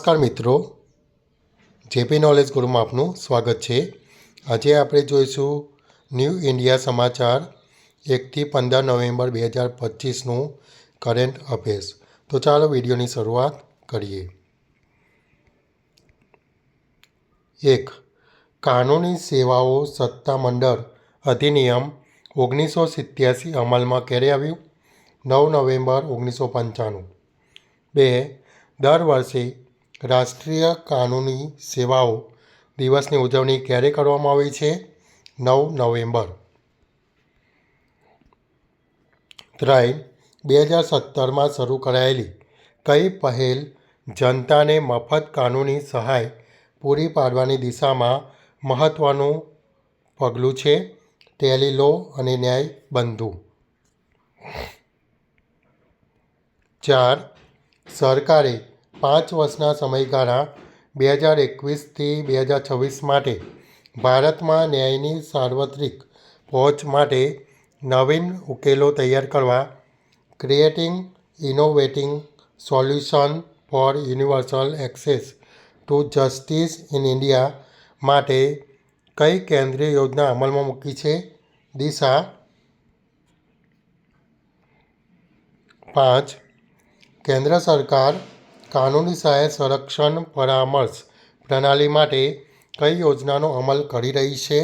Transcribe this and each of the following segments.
નમસ્કાર મિત્રો. JP knowledge ગુરુમાં આપનું સ્વાગત છે. આજે આપણે જોઈશું ન્યૂ ઇન્ડિયા સમાચાર એકથી પંદર નવેમ્બર બે હજાર પચીસનું કરંટ અફેર્સ તો ચાલો વિડીયોની શરૂઆત કરીએ. એક, કાનૂની સેવાઓ સત્તામંડળ અધિનિયમ ઓગણીસો સિત્યાસી અમલમાં ક્યારે આવ્યું? નવ નવેમ્બર ઓગણીસો પંચાણું. બે, દર વર્ષે રાષ્ટ્રીય કાનૂની સેવાઓ દિવસની ઉજવણી ક્યારે કરવામાં આવે છે? નવ નવેમ્બર. ત્રણ, બે હજાર સત્તરમાં શરૂ કરાયેલી કઈ પહેલ જનતાને મફત કાનૂની સહાય પૂરી પાડવાની દિશામાં મહત્ત્વનું પગલું છે? ટેલી અને ન્યાય બંધુ. ચાર, સરકારે પાંચ વર્ષના સમયગાળા બે હજાર એકવીસથી બે હજાર છવ્વીસ માટે ભારતમાં ન્યાયની સાર્વત્રિક પહોંચ માટે નવીન ઉકેલો તૈયાર કરવા creating innovating solution for universal access to justice in India માટે કઈ કેન્દ્રીય યોજના અમલમાં મૂકી છે? દિશા પાંચ, કેન્દ્ર સરકાર કાનૂની સહાય સંરક્ષણ પરામર્શ પ્રણાલી માટે કઈ યોજનાનો અમલ કરી રહી છે?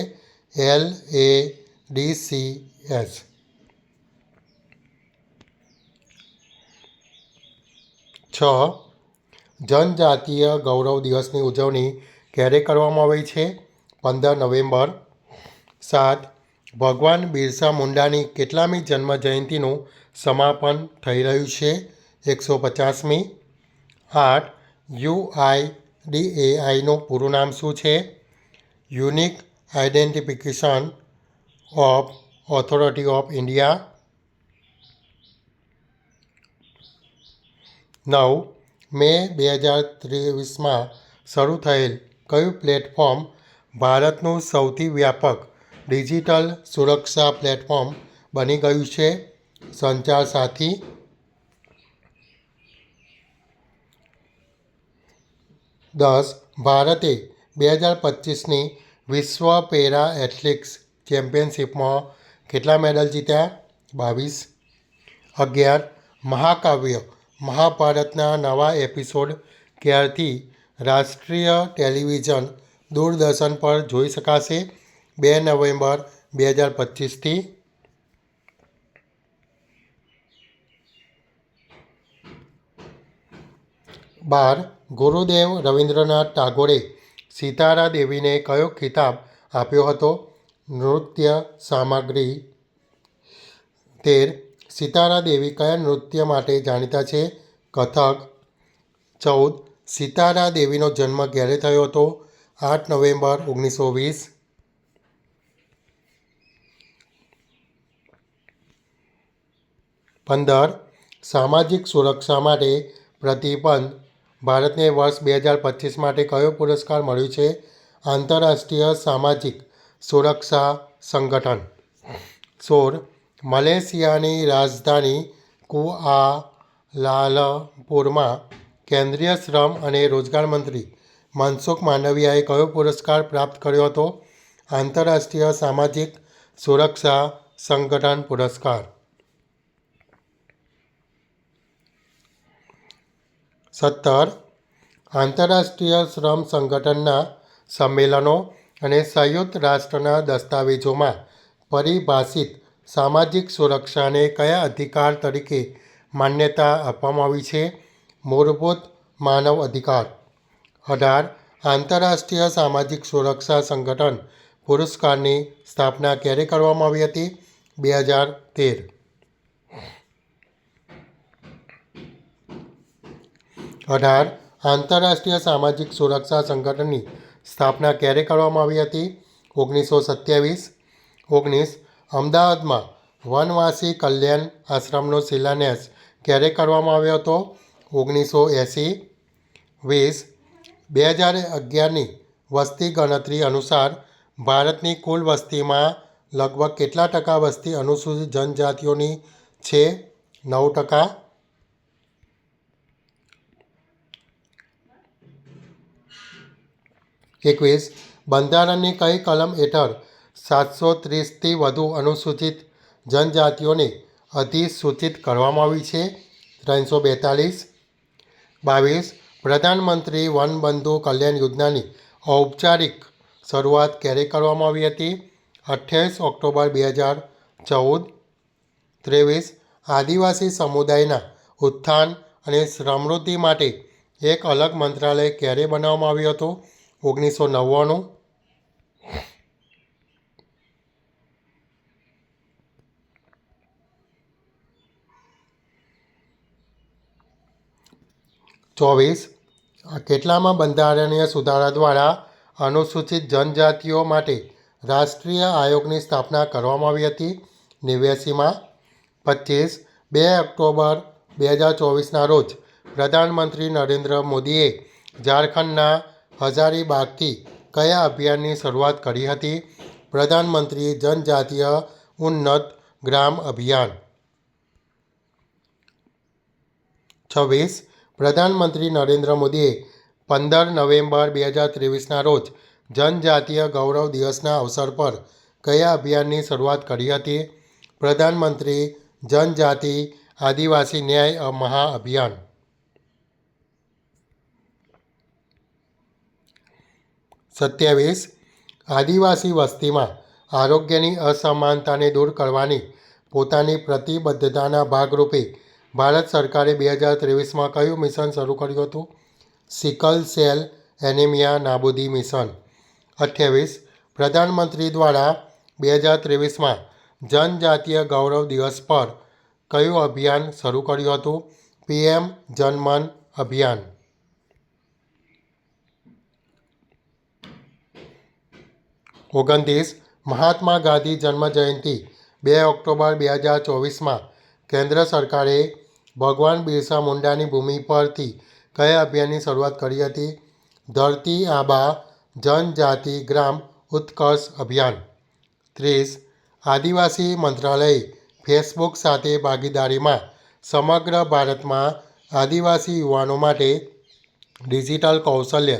L, A, D, C S છ. જનજાતીય ગૌરવ દિવસની ઉજવણી ક્યારે કરવામાં આવે છે? પંદર નવેમ્બર. સાત. ભગવાન બિરસા મુંડાની કેટલામી જન્મ જયંતિનું સમાપન થઈ રહ્યું છે? એકસો પચાસમી. આઠ યુ આઈ ડી એ આઈનું પૂરું નામ શું છે? Unique identification of authority of India. નવ મે બે હજાર ત્રેવીસમાં શરૂ થયેલ કયું પ્લેટફોર્મ ભારતનું સૌથી વ્યાપક ડિજિટલ સુરક્ષા પ્લેટફોર્મ બની ગયું છે? સંચાર સાથી દસ, ભારતે બે હજાર પચીસની વિશ્વ પેરા એથ્લેટિક્સ ચેમ્પિયનશિપમાં કેટલા મેડલ જીત્યા? બાવીસ. અગિયાર. મહાકાવ્ય. મહાભારતના નવા એપિસોડ ક્યારથી રાષ્ટ્રીય ટેલિવિઝન દૂરદર્શન પર જોઈ શકાશે? બે નવેમ્બર બે હજાર પચીસથી બાર ગુરુદેવ રવિન્દ્રનાથ ટાગોરે સિતારા દેવીને કયો ખિતાબ આપ્યો હતો? નૃત્ય સામગ્રી તેર. સિતારા દેવી કયા નૃત્ય માટે જાણીતા છે? કથક. ચૌદ. સિતારા દેવીનો જન્મ ક્યારે થયો હતો? આઠ નવેમ્બર ઓગણીસો વીસ. પંદર. સામાજિક સુરક્ષા માટે પ્રતિબંધ ભારતને વર્ષ બે હજાર પચીસ માટે કયો પુરસ્કાર મળ્યો છે? આંતરરાષ્ટ્રીય સામાજિક સુરક્ષા સંગઠન. સોળ. મલેશિયાની રાજધાની કુઆલાલપુરમાં કેન્દ્રીય શ્રમ અને રોજગાર મંત્રી મનસુખ માંડવિયાએ કયો પુરસ્કાર પ્રાપ્ત કર્યો હતો? આંતરરાષ્ટ્રીય સામાજિક સુરક્ષા સંગઠન પુરસ્કાર. સત્તર, આંતરરાષ્ટ્રીય શ્રમ સંગઠનના સંમેલનો અને સંયુક્ત રાષ્ટ્રના દસ્તાવેજોમાં પરિભાષિત સામાજિક સુરક્ષાને કયા અધિકાર તરીકે માન્યતા આપવામાં આવી છે? મૂળભૂત માનવ અધિકાર. અઢાર, આંતરરાષ્ટ્રીય સામાજિક સુરક્ષા સંગઠન પુરસ્કારની સ્થાપના ક્યારે કરવામાં આવી હતી? બે હજાર તેર. અઢાર, આંતરરાષ્ટ્રીય સામાજિક સુરક્ષા સંગઠનની સ્થાપના ક્યારે કરવામાં આવી હતી? ઓગણીસો સત્યાવીસ, ઓગણીસ, અમદાવાદમાં વનવાસી કલ્યાણ આશ્રમનો શિલાન્યાસ ક્યારે કરવામાં આવ્યો હતો? ઓગણીસો એંસી, વીસ, બે હજાર અગિયારની વસ્તી ગણતરી અનુસાર ભારતની કુલ વસ્તીમાં લગભગ કેટલા ટકા વસ્તી અનુસૂચિત જનજાતિઓની છે? નવ ટકા એકવીસ, બંધારણની કઈ કલમ હેઠળ સાતસો ત્રીસથી વધુ અનુસૂચિત જનજાતિઓને અધિસૂચિત કરવામાં આવી છે? ત્રણસો બેતાલીસ. બાવીસ, પ્રધાનમંત્રી વનબંધુ કલ્યાણ યોજનાની ઔપચારિક શરૂઆત ક્યારે કરવામાં આવી હતી? અઠ્યાવીસ ઓક્ટોબર બે હજાર ચૌદ. ત્રેવીસ, આદિવાસી સમુદાયના ઉત્થાન અને સમૃદ્ધિ માટે એક અલગ મંત્રાલય ક્યારે બનાવવામાં આવ્યું હતું? ઓગણીસો નવ્વાણું. ચોવીસ. કેટલામાં બંધારણીય સુધારા દ્વારા અનુસૂચિત જનજાતિઓ માટે રાષ્ટ્રીય આયોગની સ્થાપના કરવામાં આવી હતી? નેવ્યાસીમાં. પચીસ. બે ઓક્ટોબર બે હજાર ચોવીસના રોજ પ્રધાનમંત્રી નરેન્દ્ર મોદીએ ઝારખંડના હજારીબાગથી કયા અભિયાનની શરૂઆત કરી હતી? પ્રધાનમંત્રી જનજાતીય ઉન્નત ગ્રામ અભિયાન. છવ્વીસ. પ્રધાનમંત્રી નરેન્દ્ર મોદીએ પંદર નવેમ્બર બે હજાર ત્રેવીસના રોજ જનજાતીય ગૌરવ દિવસના અવસર પર કયા અભિયાનની શરૂઆત કરી હતી? પ્રધાનમંત્રી જનજાતિ આદિવાસી ન્યાય મહાઅભિયાન. સત્યાવીસ, આદિવાસી વસ્તીમાં આરોગ્યની અસમાનતાને દૂર કરવાની પોતાની પ્રતિબદ્ધતાના ભાગરૂપે ભારત સરકારે બે હજાર ત્રેવીસમાં કયું મિશન શરૂ કર્યું હતું? સિકલ સેલ એનિમિયા નાબૂદી મિશન. અઠ્યાવીસ, પ્રધાનમંત્રી દ્વારા બે હજાર ત્રેવીસમાં જનજાતીય ગૌરવ દિવસ પર કયું અભિયાન શરૂ કર્યું હતું? પીએમ જનમન અભિયાન. ઓગણત્રીસ મહાત્મા ગાંધી જન્મજયંતિ બે ઓક્ટોબર બે હજાર ચોવીસમાં કેન્દ્ર સરકારે ભગવાન બિરસા મુંડાની ભૂમિ પરથી કયા અભિયાનની શરૂઆત કરી હતી? ધરતી આબા જનજાતિ ગ્રામ ઉત્કર્ષ અભિયાન. ત્રીસ આદિવાસી મંત્રાલયે ફેસબુક સાથે ભાગીદારીમાં સમગ્ર ભારતમાં આદિવાસી યુવાનો માટે ડિજિટલ કૌશલ્ય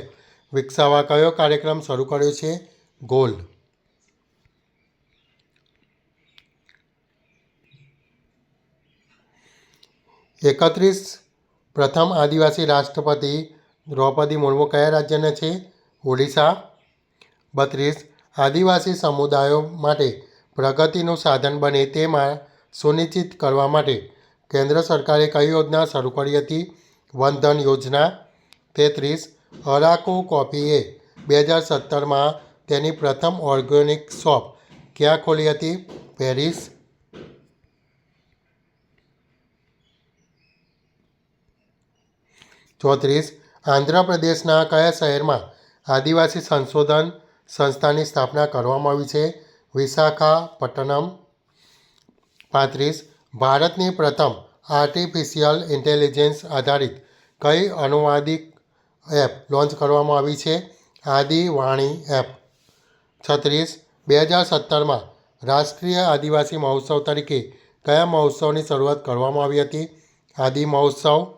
વિકસાવવા કયો કાર્યક્રમ શરૂ કર્યો છે? ગોલ. એકત્રીસ, પ્રથમ આદિવાસી રાષ્ટ્રપતિ દ્રૌપદી મુર્મુ કયા રાજ્યના છે? ઓડિશા. બત્રીસ, આદિવાસી સમુદાયો માટે પ્રગતિનું સાધન બને તેમાં સુનિશ્ચિત કરવા માટે કેન્દ્ર સરકારે કઈ યોજના શરૂ કરી હતી? વનધન યોજના. તેત્રીસ, અરાકુ કોફીએ બે હજાર સત્તરમાં તેની પ્રથમ ઓર્ગેનિક શોપ ક્યાં ખોલી હતી? પેરિસ. ચોત્રીસ. આંધ્રપ્રદેશના કયા શહેરમાં આદિવાસી સંશોધન સંસ્થાની સ્થાપના કરવામાં આવી છે? વિશાખાપટ્ટનમ. પાંત્રીસ. ભારતની પ્રથમ આર્ટિફિશિયલ ઇન્ટેલિજન્સ આધારિત કઈ અનુવાદિક એપ લોન્ચ કરવામાં આવી છે? આદિવાણી એપ. છત્રીસ, બે હજાર સત્તરમાં રાષ્ટ્રીય આદિવાસી મહોત્સવ તરીકે કયા મહોત્સવની શરૂઆત કરવામાં આવી હતી? આદિ મહોત્સવ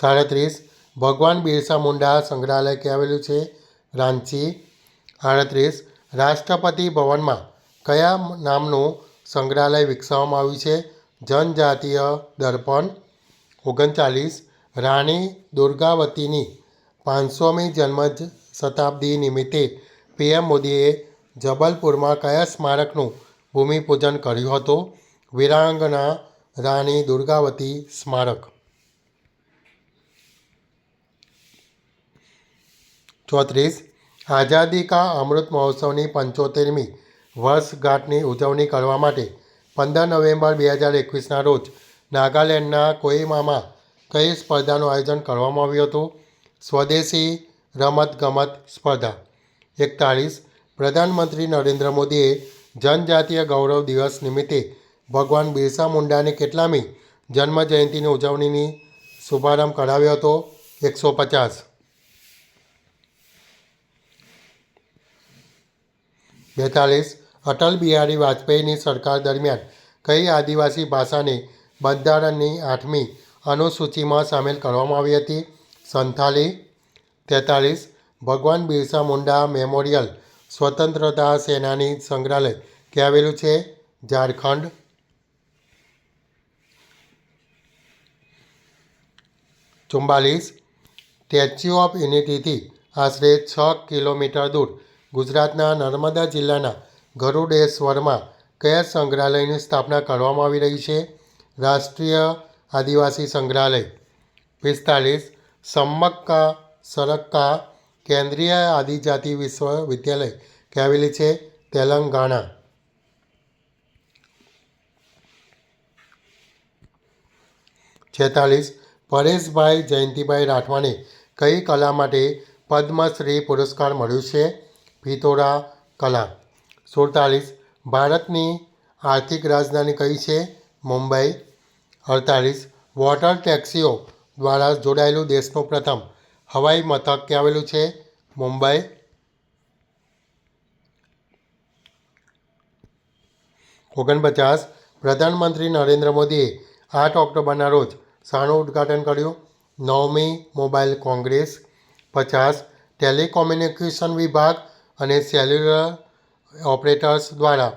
સાડત્રીસ, ભગવાન બિરસા મુંડા સંગ્રહાલય ક્યાં આવેલું છે? રાંચી. આડત્રીસ, રાષ્ટ્રપતિ ભવનમાં કયા નામનું સંગ્રહાલય વિકસાવવામાં આવ્યું છે? જનજાતીય દર્પણ. ઓગણચાલીસ રાણી દુર્ગાવતીની પાંચસોમી જન્મ શતાબ્દી નિમિત્તે પીએમ મોદીએ જબલપુરમાં કયા સ્મારકનું ભૂમિપૂજન કર્યું હતું? વીરાંગના રાણી દુર્ગાવતી સ્મારક. ચોત્રીસ, આઝાદી કા અમૃત મહોત્સવની પંચોતેરમી વર્ષગાંઠની ઉજવણી કરવા માટે પંદર નવેમ્બર બે હજાર એકવીસના રોજ નાગાલેન્ડના કોહિમામાં કઈ સ્પર્ધાનું આયોજન કરવામાં આવ્યું હતું? સ્વદેશી રમતગમત સ્પર્ધા. એકતાળીસ. પ્રધાનમંત્રી નરેન્દ્ર મોદીએ જનજાતીય ગૌરવ દિવસ નિમિત્તે ભગવાન બિરસા મુંડાની કેટલામી જન્મજયંતિની ઉજવણીની શુભારંભ કરાવ્યો હતો. એકસો પચાસ. બેતાલીસ અટલ બિહારી વાજપેયીની સરકાર દરમિયાન કઈ આદિવાસી ભાષાને બંધારણની આઠમી અનુસૂચિમાં સામેલ કરવામાં આવી હતી. સંથાલી તેતાલીસ, ભગવાન બિરસા મુંડા મેમોરિયલ, સ્વતંત્રતા સેનાની સંગ્રહાલય. ક્યાં આવેલું છે? ઝારખંડ. ચુમ્બાલીસ સ્ટેચ્યુ ઓફ યુનિટીથી આશરે છ કિલોમીટર દૂર ગુજરાતના નર્મદા જિલ્લાના ગરુડેશ્વરમાં કયા સંગ્રહાલયની સ્થાપના કરવામાં આવી રહી છે? રાષ્ટ્રીય આદિવાસી સંગ્રહાલય. પિસ્તાલીસ સમ્મક્કા સરક્કા કેન્દ્રીય આદિજાતિ વિશ્વવિદ્યાલય. કહેવેલી છે તેલંગાણા. છેતાલીસ, પરેશભાઈ જયંતિભાઈ રાઠવાને કઈ કલા માટે પદ્મશ્રી પુરસ્કાર મળ્યું છે? ફિતોરા કલા. સુડતાલીસ, ભારતની આર્થિક રાજધાની કઈ છે? મુંબઈ. અડતાલીસ વોટર ટેક્સીઓ દ્વારા જોડાયેલું દેશનું પ્રથમ હવાઈ મથક ક્યાં આવેલું છે? મુંબઈ. ઓગણપચાસ, પ્રધાનમંત્રી નરેન્દ્ર મોદીએ આઠ ઓક્ટોબરના રોજ શાનું ઉદ્ઘાટન કર્યું. નવમી, મોબાઈલ કોંગ્રેસ. પચાસ, ટેલિકોમ્યુનિકેશન વિભાગ અને સેલ્યુલર ઓપરેટર્સ દ્વારા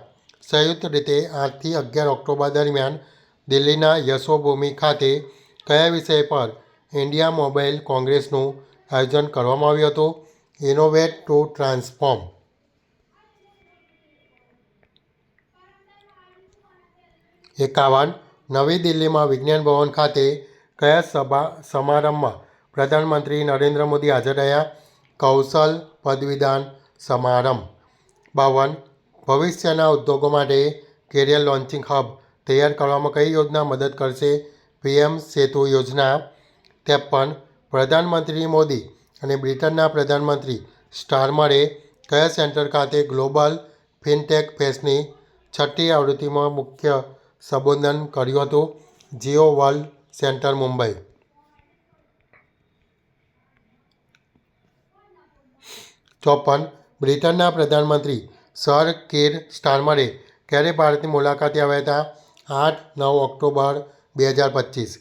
સંયુક્ત રીતે આઠથી અગિયાર ઓક્ટોબર દરમિયાન દિલ્હીના યશોભૂમિ ખાતે કયા વિષય પર ઇન્ડિયા મોબાઈલ કોંગ્રેસનું આયોજન કરવામાં આવ્યું હતું? ઇનોવેટ ટુ ટ્રાન્સફોર્મ એકાવન. નવી દિલ્હીમાં વિજ્ઞાન ભવન ખાતે કયા સભા સમારંભમાં પ્રધાનમંત્રી નરેન્દ્ર મોદી હાજર રહ્યા? કૌશલ પદવીદાન સમારંભ. બાવન. ભવિષ્યના ઉદ્યોગો માટે કેરિયર લોન્ચિંગ હબ તૈયાર કરવામાં કઈ યોજના મદદ કરશે? પીએમ સેતુ યોજના ત્રેપન પ્રધાનમંત્રી મોદી અને બ્રિટનના પ્રધાનમંત્રી સ્ટારમરે કયા સેન્ટર ખાતે ગ્લોબલ ફિનટેક ફેસ્ટની છઠ્ઠી આવૃત્તિમાં મુખ્ય સંબોધન કર્યું હતું? Jio world centre, Mumbai. ચોપન, બ્રિટનના પ્રધાનમંત્રી સર કીર સ્ટારમરે ક્યારે ભારતની મુલાકાતે આવ્યા હતા? આઠ નવ ઓક્ટોબર બે હજાર પચીસ.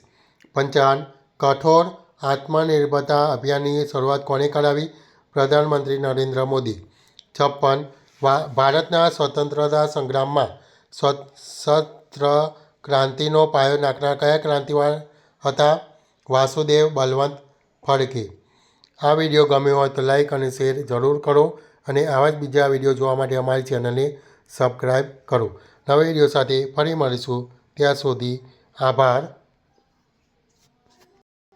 પંચાવન કઠોર આત્મનિર્ભરતા અભિયાનની શરૂઆત કોણે કરાવી? પ્રધાનમંત્રી નરેન્દ્ર મોદી. છપ્પન ભારતના સ્વતંત્રતા સંગ્રામમાં સશસ્ત્ર ક્રાંતિનો પાયો નાખનાર કયા ક્રાંતિવાર હતા? વાસુદેવ બલવંત ફડકે. આ વીડિયો ગમ્યો હોય તો લાઇક અને શેર જરૂર કરો અને આવા જ બીજા વીડિયો જોવા માટે અમારી ચેનલને સબસ્ક્રાઈબ કરો. નવા વીડિયો સાથે ફરી મળીશું. ત્યાં સુધી આભાર.